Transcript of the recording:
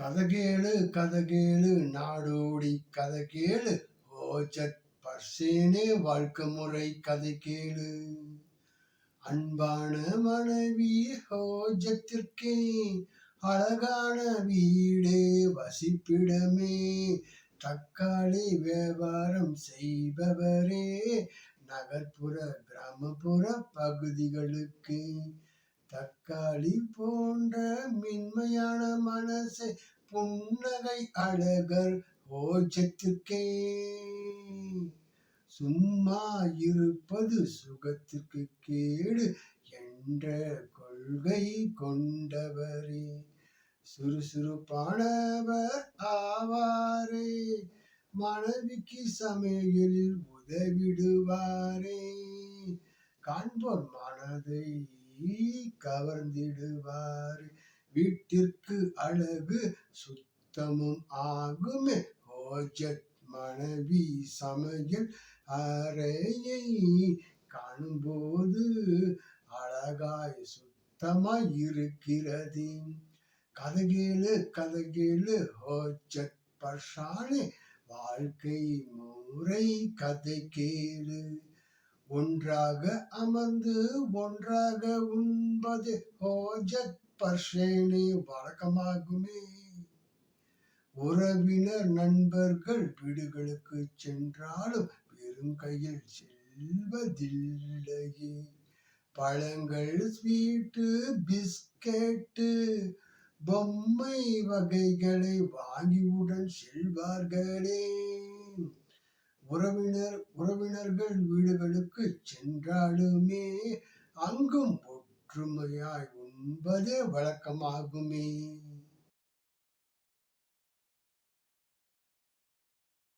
கதகேளு கதகேளு நாடோடி கதகேளு. ஓஜத் பர்சேனே வாழ்க்கை முறை கதை கேளு அன்பான மனைவி ஹோஜத்திற்கே அழகான வீடே வசிப்பிடமே. தக்காளி வியாபாரம் செய்பவரே. நகர்ப்புற கிராமப்புற பகுதிகளுக்கு தக்காளி போன்ற மென்மையான மனசை புன்னகை அழகர் ஓஜத்திற்கே சும்மா இருப்பது சுகத்திற்கு கேடு என்ற கொள்கை கொண்டவரே. சுறுசுறுப்பானவர் ஆவாரே. மனைவிக்கு சமையலில் உதவிடுவாரே. காண்போர் மனதை கவர்ந்திடுவார். வீட்டிற்கு அழகு சுத்தமும் ஆகுமே. ஓஜத் மனைவி சமையல் அறையை காணும்போது அழகாய் சுத்தமாய் இருக்கிறது. கதகேளு கதகேளு ஹோஜத் பர்ஷானே வாழ்க்கை முறை கதை கேளு. ஒன்றாக அமர்ந்து ஒன்றாக உண்பது ஹோஜத் பர்ஷேனே வழக்கமாகுமே. உறவினர் நண்பர்கள் வீடுகளுக்கு சென்றாலும் வெறும் கையில் செல்வதில்லையே. பழங்கள் ஸ்வீட்டு பிஸ்கெட்டு பொம்மை வகைகளை வாங்கியுடன் செல்வார்களே. உறவினர் உறவினர்கள் வீடுகளுக்கு சென்றாலுமே அங்கும் ஒற்றுமையாய் உண்பதே வழக்கமாகுமே.